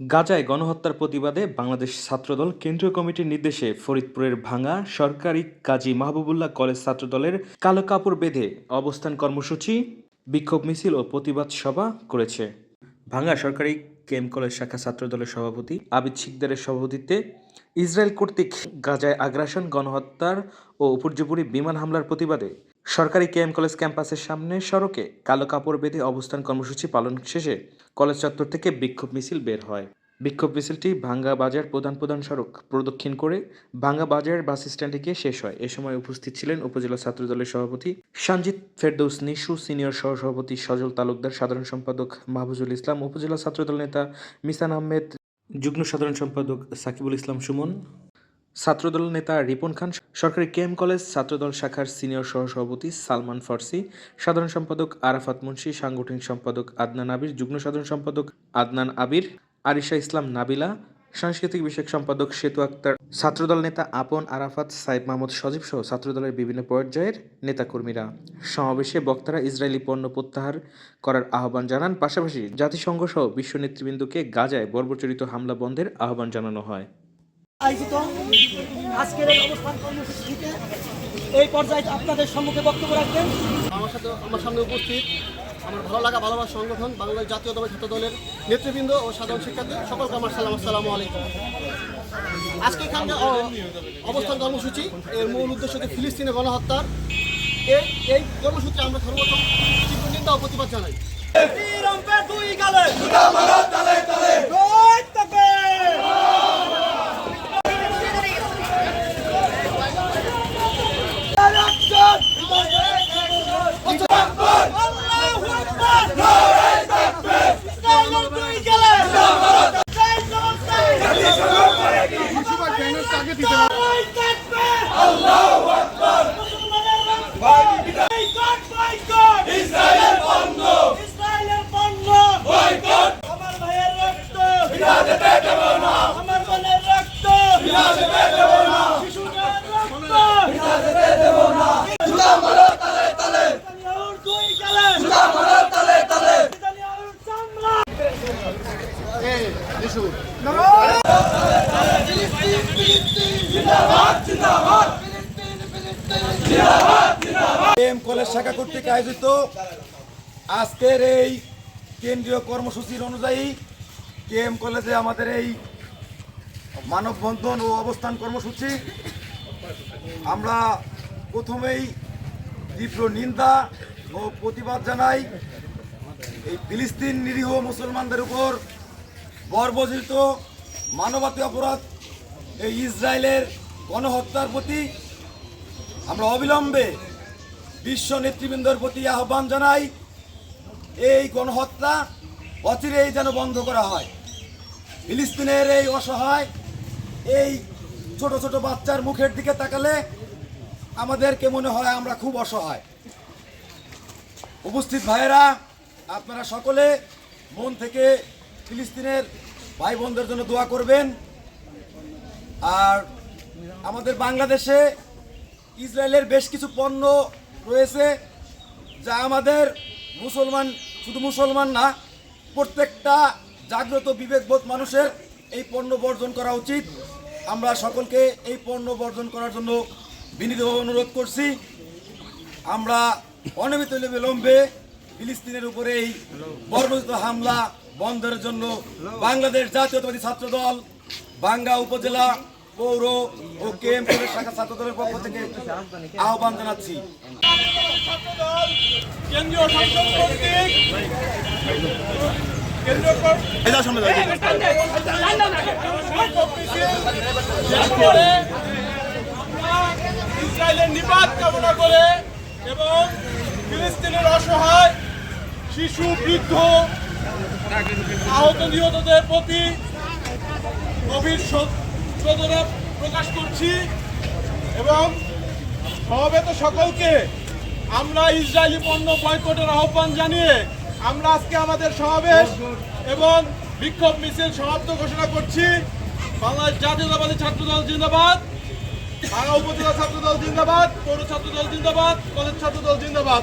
গাজায় গণহত্যার প্রতিবাদে বাংলাদেশ ছাত্রদল কেন্দ্রীয় কমিটির নির্দেশে ফরিদপুরের ভাঙা সরকারি কাজী মাহবুবুল্লাহ কলেজ ছাত্রদলের কালো কাপড় বেঁধে অবস্থান কর্মসূচি, বিক্ষোভ মিছিল ও প্রতিবাদ সভা করেছে। ভাঙা সরকারি কেম কলেজ শাখা ছাত্রদলের সভাপতি আবিদ শিকদারের সভাপতিত্বে ইসরায়েল কর্তৃক গাজায় আগ্রাসন, গণহত্যার ও উপর্যুপরি বিমান হামলার প্রতিবাদে সরকারি কেএম কলেজ ক্যাম্পাসের সামনে সড়কে কালো কাপড় বেঁধে অবস্থান কর্মসূচি পালন শেষে কলেজ চত্বর থেকে বিক্ষোভ মিছিল বের হয়। বিক্ষোভ মিছিলটি ভাঙ্গা বাজার প্রধান প্রধান সড়ক প্রদক্ষিণ করে ভাঙ্গা বাজার বাস স্ট্যান্ডে গিয়ে শেষ হয়। এ সময় উপস্থিত ছিলেন উপজেলা ছাত্রদলের সভাপতি সঞ্জিত ফেরদৌস নিশু, সিনিয়র সহসভাপতি সজল তালুকদার, সাধারণ সম্পাদক মাহবুজুল ইসলাম, উপজেলা ছাত্রদল নেতা মিসান আহমেদ, যুগ্ম সাধারণ সম্পাদক সাকিবুল ইসলাম সুমন ছাত্রদল নেতা রিপন খান, সরকারি কেএম কলেজ ছাত্রদল শাখার সিনিয়র সহসভাপতি সালমান ফার্সি, সাধারণ সম্পাদক আরাফাত মুন্সি, সাংগঠনিক সম্পাদক আদনান আবির, যুগ্ম সাধারণ সম্পাদক আদনান আবির, আরিশা ইসলাম নাবিলা, সাংস্কৃতিক বিষয়ক সম্পাদক সেতু আক্তার, ছাত্রদল নেতা আপন আরাফাত সাইদ মাহমুদ সজীব সহ ছাত্রদলের বিভিন্ন পর্যায়ের নেতাকর্মীরা। সমাবেশে বক্তারা ইসরায়েলি পণ্য প্রত্যাহার করার আহ্বান জানান, পাশাপাশি জাতিসংঘ সহ বিশ্ব নেতৃবৃন্দকে গাজায় বর্বরচরিত হামলা বন্ধের আহ্বান জানানো হয়। আয়োজিত। আজকের এই অবস্থান কর্মসূচিতে এই পর্যায়ে আপনাদের সম্মুখে বক্তব্য রাখবেন। আমার সাথে আমার সামনে উপস্থিত আমার ভালো লাগা ভালোবাসা সংগঠন বাংলাদেশ জাতীয়তাবাদী ছাত্র দলের নেতৃবৃন্দ ও সাধারণ শিক্ষার্থী। সকলকে আমার সালাম আসসালামু আলাইকুম। আজকে এখানে অবস্থান কর্মসূচি এর মূল উদ্দেশ্য হচ্ছে ফিলিস্তিনে গণহত্যার। এই এই কর্মসূচি আমরা সর্বপ্রথম নিন্দা ও প্রতিবাদ জানাই। এম কলেজ শাখা কর্তৃক আয়োজিত আজকের এই কেন্দ্রীয় কর্মসূচির অনুযায়ী কেএম কলেজে আমাদের এই মানববন্ধন ও অবস্থান কর্মসূচি। আমরা প্রথমেই তীব্র নিন্দা ও প্রতিবাদ জানাই। এই ফিলিস্তিন নিরীহ মুসলমানদের উপর বর্বজিত মানবতার অপরাধ এই ইসরায়েলের গণহত্যার প্রতি আমরা অবিলম্বে বিশ্ব নেতৃবৃন্দর প্রতি আহ্বান জানাই, এই গণহত্যা অচিরেই যেন বন্ধ করা হয়। ফিলিস্তিনের এই অসহায়, এই ছোট ছোট বাচ্চার মুখের দিকে তাকালে আমাদেরকে মনে হয় আমরা খুব অসহায়। উপস্থিত ভাইয়েরা, আপনারা সকলে মন থেকে ফিলিস্তিনের ভাই বোনদের জন্য দোয়া করবেন। আর আমাদের বাংলাদেশে ইসরায়েলের বেশ কিছু পণ্য রয়েছে যা আমাদের মুসলমান, শুধু মুসলমান না, প্রত্যেকটা জাগ্রত বিবেকবোধ মানুষের এই পণ্য বর্জন করা উচিত। আমরা সকলকে এই পণ্য বর্জন করার জন্য বিনীতভাবে অনুরোধ করছি। আমরা অনিয়মিত বিলম্বে ফিলিস্তিনের উপরে এই বর্বরিত হামলা বন্ধের জন্য বাংলাদেশ জাতীয়তাবাদী ছাত্র দল বাঙ্গা উপজেলা পৌর ও কেএম শাখা ছাত্র দলের পক্ষ থেকে আহ্বান জানাচ্ছি। ইসরায়েলের নিপাত কামনা করে এবং ফিলিস্তিনের অসহায় শিশু বৃদ্ধ আহত নিহতদের প্রতি গভীর শোধনা প্রকাশ করছি এবং সমবেত সকলকে আমরা ইসরায়েলি পণ্য বয়কটের আহ্বান জানিয়ে আমরা আজকে আমাদের সমাবেশ এবং বিক্ষোভ মিছিল সমাপ্ত ঘোষণা করছি। বাংলাদেশ জাতীয়তাবাদী ছাত্রদল জিন্দাবাদ বাংলা উপজেলা ছাত্রদল জিন্দাবাদ, পৌর ছাত্রদল জিন্দাবাদ, কলেজ ছাত্রদল জিন্দাবাদ।